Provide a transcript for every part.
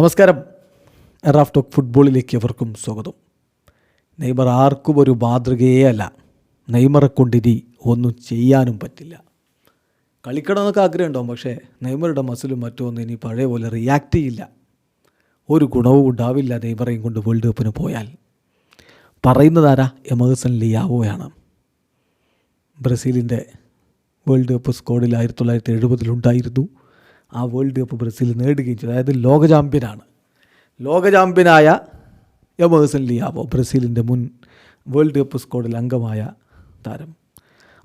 നമസ്കാരം. Raf talk ഫുട്ബോളിലേക്ക് എവർക്കും സ്വാഗതം. നെയ്മർ ആർക്കും ഒരു മാതൃകയേ അല്ല. നെയ്മറെ കൊണ്ടിരി ഒന്നും ചെയ്യാനും പറ്റില്ല. കളിക്കണമെന്നൊക്കെ ആഗ്രഹമുണ്ടാവും പക്ഷേ നെയ്മറുടെ മസിലും മറ്റൊന്നും ഇനി പഴയ പോലെ റിയാക്ട് ചെയ്യില്ല. ഒരു ഗുണവും ഉണ്ടാവില്ല നെയ്മറേയും കൊണ്ട് വേൾഡ് കപ്പിന് പോയാൽ. പറയുന്നതാരാ എമേഴ്സൺ ലിയാവോയാണ്. ബ്രസീലിന്റെ വേൾഡ് കപ്പ് സ്ക്വാഡിൽ ആയിരത്തി തൊള്ളായിരത്തി എഴുപതിലുണ്ടായിരുന്നു ആ വേൾഡ് കപ്പ് ബ്രസീൽ നേടുകയും ചെയ്തു. അതായത് ലോക ചാമ്പ്യനാണ്. ലോക ചാമ്പ്യനായ എമേഴ്സൺ ലിയാവോ ബ്രസീലിന്റെ മുൻ വേൾഡ് കപ്പ് സ്ക്വാഡിൽ അംഗമായ താരം.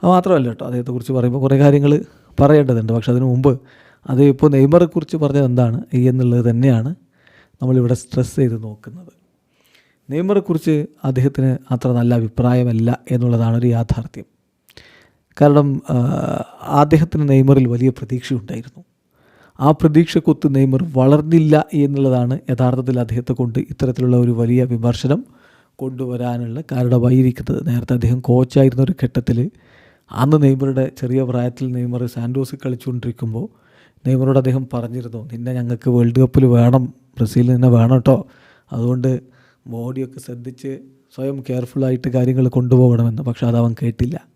അത് മാത്രമല്ല കേട്ടോ അദ്ദേഹത്തെക്കുറിച്ച് പറയുമ്പോൾ കുറേ കാര്യങ്ങൾ പറയേണ്ടതുണ്ട്. പക്ഷെ അതിനു മുമ്പ് അത് ഇപ്പോൾ നെയ്മറെക്കുറിച്ച് പറഞ്ഞത് എന്താണ് എന്നുള്ളത് തന്നെയാണ് നമ്മളിവിടെ സ്ട്രെസ് ചെയ്ത് നോക്കുന്നത്. നെയ്മറെക്കുറിച്ച് അദ്ദേഹത്തിന് അത്ര നല്ല അഭിപ്രായമല്ല എന്നുള്ളതാണ് ഒരു യാഥാർത്ഥ്യം. കാരണം അദ്ദേഹത്തിന് നെയ്മറിൽ വലിയ പ്രതീക്ഷയുണ്ടായിരുന്നു. ആ പ്രതീക്ഷക്കൊത്ത് നെയ്മർ വളർന്നില്ല എന്നുള്ളതാണ് യഥാർത്ഥത്തിൽ അദ്ദേഹത്തെ കൊണ്ട് ഇത്തരത്തിലുള്ള ഒരു വലിയ വിമർശനം കൊണ്ടുവരാനുള്ള കാരണമായിരിക്കുന്നത്. നേരത്തെ അദ്ദേഹം കോച്ചായിരുന്ന ഒരു ഘട്ടത്തിൽ അന്ന് നെയ്മറുടെ ചെറിയ പ്രായത്തിൽ നെയ്മർ സാൻഡോസ് കളിച്ചുകൊണ്ടിരിക്കുമ്പോൾ നെയ്മറോട് അദ്ദേഹം പറഞ്ഞിരുന്നു നിന്നെ ഞങ്ങൾക്ക് വേൾഡ് കപ്പിൽ വേണം ബ്രസീലിൽ നിന്നെ വേണം കേട്ടോ അതുകൊണ്ട് ബോഡിയൊക്കെ ശ്രദ്ധിച്ച് സ്വയം കെയർഫുള്ളായിട്ട് കാര്യങ്ങൾ കൊണ്ടുപോകണമെന്ന്. പക്ഷേ അത് അവൻ കേട്ടില്ല.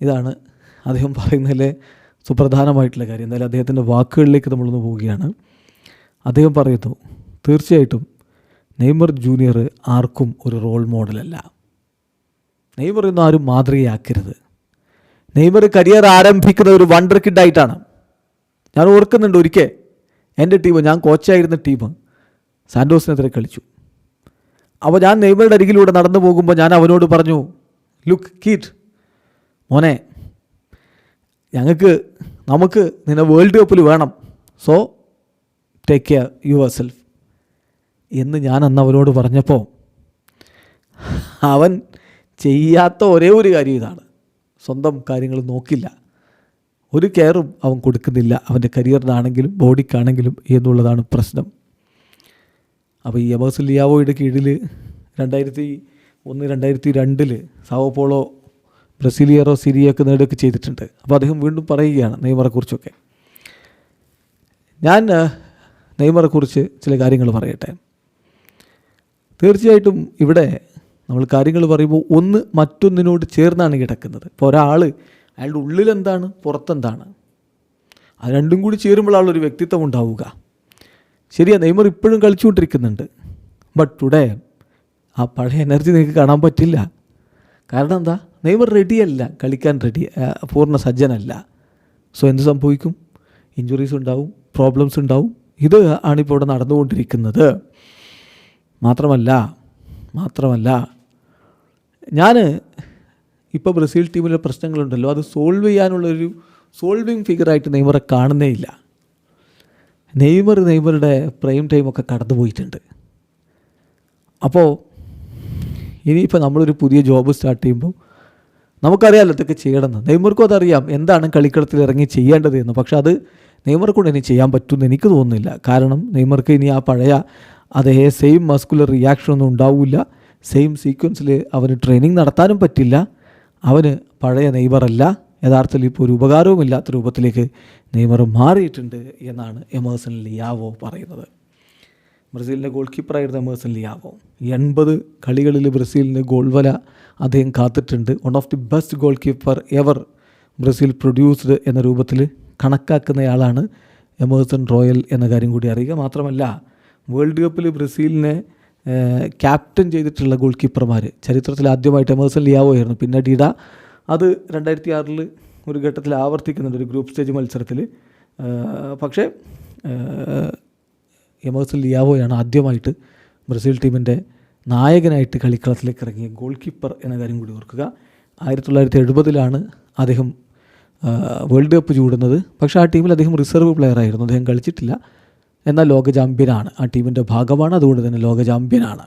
ഇതാണ് അദ്ദേഹം പറയുന്നതിലെ സുപ്രധാനമായിട്ടുള്ള കാര്യം. എന്തായാലും അദ്ദേഹത്തിന്റെ വാക്കുകളിലേക്ക് നമ്മളൊന്ന് പോവുകയാണ്. അദ്ദേഹം പറയുന്നു തീർച്ചയായിട്ടും നെയ്മർ ജൂനിയർ ആർക്കും ഒരു റോൾ മോഡലല്ല. നെയ്മർ ഒന്നും ആരും മാതൃകയാക്കരുത്. നെയ്മർ കരിയർ ആരംഭിക്കുന്ന ഒരു വണ്ടർ കിഡായിട്ടാണ് ഞാൻ ഓർക്കുന്നുണ്ട് ഒരിക്കൽ എന്റെ ടീം ഞാൻ കോച്ചായിരുന്ന ടീം സാൻഡോസിനെതിരെ കളിച്ചു. അപ്പോൾ ഞാൻ നെയ്മറുടെ അരികിലൂടെ നടന്നു പോകുമ്പോൾ ഞാൻ അവനോട് പറഞ്ഞു ലുക്ക് കീറ്റ് മോനെ ഞങ്ങൾക്ക് നമുക്ക് നിന്നെ വേൾഡ് കപ്പിൽ വേണം. So take care your yourself ഞാൻ അന്ന് അവനോട് പറഞ്ഞപ്പോൾ അവൻ ചെയ്യാത്ത ഒരേ ഒരു കാര്യം ഇതാണ്. സ്വന്തം കാര്യങ്ങൾ നോക്കില്ല. ഒരു കെയറും അവൻ കൊടുക്കുന്നില്ല. അവന്റെ കരിയറിനാണെങ്കിലും ബോഡിക്കാണെങ്കിലും എന്നുള്ളതാണ് പ്രശ്നം. അപ്പോൾ ഈ എമേഴ്സൺ ലിയാവോയുടെ കീഴിൽ രണ്ടായിരത്തി ഒന്ന് രണ്ടായിരത്തി രണ്ടിൽ സാവോപോളോ ബ്രസീലിയറോ സിരിയൊക്കെ നേടുകയൊക്കെ ചെയ്തിട്ടുണ്ട്. അപ്പോൾ അദ്ദേഹം വീണ്ടും പറയുകയാണ് നെയ്മറെക്കുറിച്ചൊക്കെ ഞാൻ നെയ്മറെ നെയ്മറെക്കുറിച്ച് ചില കാര്യങ്ങൾ പറയട്ടെ. തീർച്ചയായിട്ടും ഇവിടെ നമ്മൾ കാര്യങ്ങൾ പറയുമ്പോൾ ഒന്ന് മറ്റൊന്നിനോട് ചേർന്നാണ് കിടക്കുന്നത്. ഇപ്പോൾ ഒരാൾ അയാളുടെ ഉള്ളിലെന്താണ് പുറത്തെന്താണ്? അത് രണ്ടും കൂടി ചേരുമ്പോഴാണ് ഒരു വ്യക്തിത്വം ഉണ്ടാവുക. ശരിയാ നെയ്മർ ഇപ്പോഴും കളിച്ചുകൊണ്ടിരിക്കുന്നുണ്ട്. ബട്ട് ടുഡേ ആ പഴയ എനർജി നിങ്ങൾക്ക് കാണാൻ പറ്റില്ല. കാരണം എന്താ? നെയ്മർ റെഡിയല്ല കളിക്കാൻ റെഡി പൂർണ സജ്ജനല്ല. സോ എന്ത് സംഭവിക്കും? ഇഞ്ചുറീസ് ഉണ്ടാവും പ്രോബ്ലംസ് ഉണ്ടാവും. ഇത് ആണിപ്പോൾ ഇവിടെ നടന്നുകൊണ്ടിരിക്കുന്നത്. മാത്രമല്ല മാത്രമല്ല ഞാൻ ഇപ്പോൾ ബ്രസീൽ ടീമിലെ പ്രശ്നങ്ങളുണ്ടല്ലോ. അത് സോൾവ് ചെയ്യാനുള്ളൊരു സോൾവിങ് ഫിഗറായിട്ട് നെയ്മറെ കാണുന്നേ ഇല്ല. നെയ്മർ നെയ്മറുടെ പ്രൈം ടൈമൊക്കെ കടന്നു പോയിട്ടുണ്ട് അപ്പോൾ ഇനിയിപ്പോൾ നമ്മളൊരു പുതിയ ജോബ് സ്റ്റാർട്ട് ചെയ്യുമ്പോൾ നമുക്കറിയാമല്ലോ ഇതൊക്കെ ചെയ്യണമെന്ന്. നെയ്മർക്കും അതറിയാം എന്താണ് കളിക്കളത്തിൽ ഇറങ്ങി ചെയ്യേണ്ടത് എന്ന്. പക്ഷേ അത് നെയ്മർ കൊണ്ട് ഇനി ചെയ്യാൻ പറ്റുമെന്ന് എനിക്ക് തോന്നുന്നില്ല. കാരണം നെയ്മർക്ക് ഇനി ആ പഴയ അതേ സെയിം മസ്കുലർ റിയാക്ഷൻ ഒന്നും ഉണ്ടാവില്ല. സെയിം സീക്വൻസിൽ അവന് ട്രെയിനിങ് നടത്താനും പറ്റില്ല. അവന് പഴയ നെയ്മറല്ല യഥാർത്ഥത്തിൽ ഇപ്പോൾ ഒരു ഉപകാരവുമില്ലാത്ത രൂപത്തിലേക്ക് നെയ്മർ മാറിയിട്ടുണ്ട് എന്നാണ് എമേഴ്സൺ ലിയാവോ പറയുന്നത്. ബ്രസീലിന്റെ ഗോൾ കീപ്പറായിരുന്ന എമേഴ്സൺ ലിയാവോ. എൺപത് കളികളിൽ ബ്രസീലിന് ഗോൾ വല അദ്ദേഹം കാത്തിട്ടുണ്ട്. One of the best goalkeeper ever Brazil produced എന്ന രൂപത്തിൽ കണക്കാക്കുന്നയാളാണ് എമേഴ്സൺ റോയൽ എന്ന കാര്യം കൂടി അറിയുക. മാത്രമല്ല വേൾഡ് കപ്പിൽ ബ്രസീലിനെ ക്യാപ്റ്റൻ ചെയ്തിട്ടുള്ള ഗോൾ കീപ്പർമാർ ചരിത്രത്തിൽ ആദ്യമായിട്ട് എമേഴ്സൺ ലിയാവോ ആയിരുന്നു. പിന്നെ ഡിഡ അത് രണ്ടായിരത്തി ആറിൽ ഒരു ഘട്ടത്തിൽ ആവർത്തിക്കുന്നുണ്ട് ഒരു ഗ്രൂപ്പ് സ്റ്റേജ് മത്സരത്തിൽ. പക്ഷേ എമേഴ്സൺ ലിയാവോയാണ് ആദ്യമായിട്ട് ബ്രസീൽ ടീമിന്റെ നായകനായിട്ട് കളിക്കളത്തിലേക്ക് ഇറങ്ങിയ ഗോൾ കീപ്പർ എന്ന കാര്യം കൂടി ഓർക്കുക. ആയിരത്തി തൊള്ളായിരത്തി എഴുപതിലാണ് അദ്ദേഹം വേൾഡ് കപ്പ് ചൂടുന്നത്. പക്ഷേ ആ ടീമിൽ അദ്ദേഹം റിസർവ് പ്ലെയർ ആയിരുന്നു. അദ്ദേഹം കളിച്ചിട്ടില്ല. എന്നാൽ ലോക ചാമ്പ്യനാണ് ആ ടീമിന്റെ ഭാഗമാണ്. അതുകൊണ്ട് തന്നെ ലോക ചാമ്പ്യനാണ്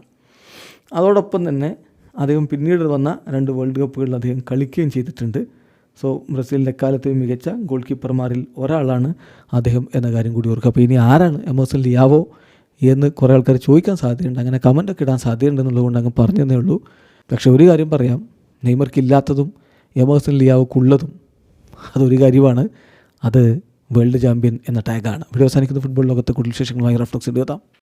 അതോടൊപ്പം തന്നെ അദ്ദേഹം പിന്നീട് വന്ന രണ്ട് വേൾഡ് കപ്പുകളിൽ അദ്ദേഹം കളിക്കുകയും ചെയ്തിട്ടുണ്ട്. സോ ബ്രസീലിന്റെ എക്കാലത്തെയും മികച്ച ഗോൾ കീപ്പർമാരിൽ ഒരാളാണ് അദ്ദേഹം എന്ന കാര്യം കൂടി ഓർക്കുക. അപ്പോൾ ഇനി ആരാണ് എമേഴ്സൺ ലിയാവോ എന്ന് കുറേ ആൾക്കാർ ചോദിക്കാൻ സാധ്യതയുണ്ട്. അങ്ങനെ കമന്റൊക്കെ ഇടാൻ സാധ്യതയുണ്ടെന്നുള്ളതുകൊണ്ട് അങ്ങ് പറഞ്ഞതേ ഉള്ളൂ. പക്ഷേ ഒരു കാര്യം പറയാം. നെയ്മർക്കില്ലാത്തതും ഇല്ലാത്തതും എമേഴ്സൺ ലിയാവോക്കുള്ളതും അതൊരു കാര്യമാണ്. അത് വേൾഡ് ചാമ്പ്യൻ എന്ന ടാഗാണ് ഇവിടെ അവസാനിക്കുന്ന. ഫുട്ബോൾ ലോകത്തെ കൂടുതൽ വിശേഷങ്ങളുമായി റഫ്ലക്സ് എഴുതാം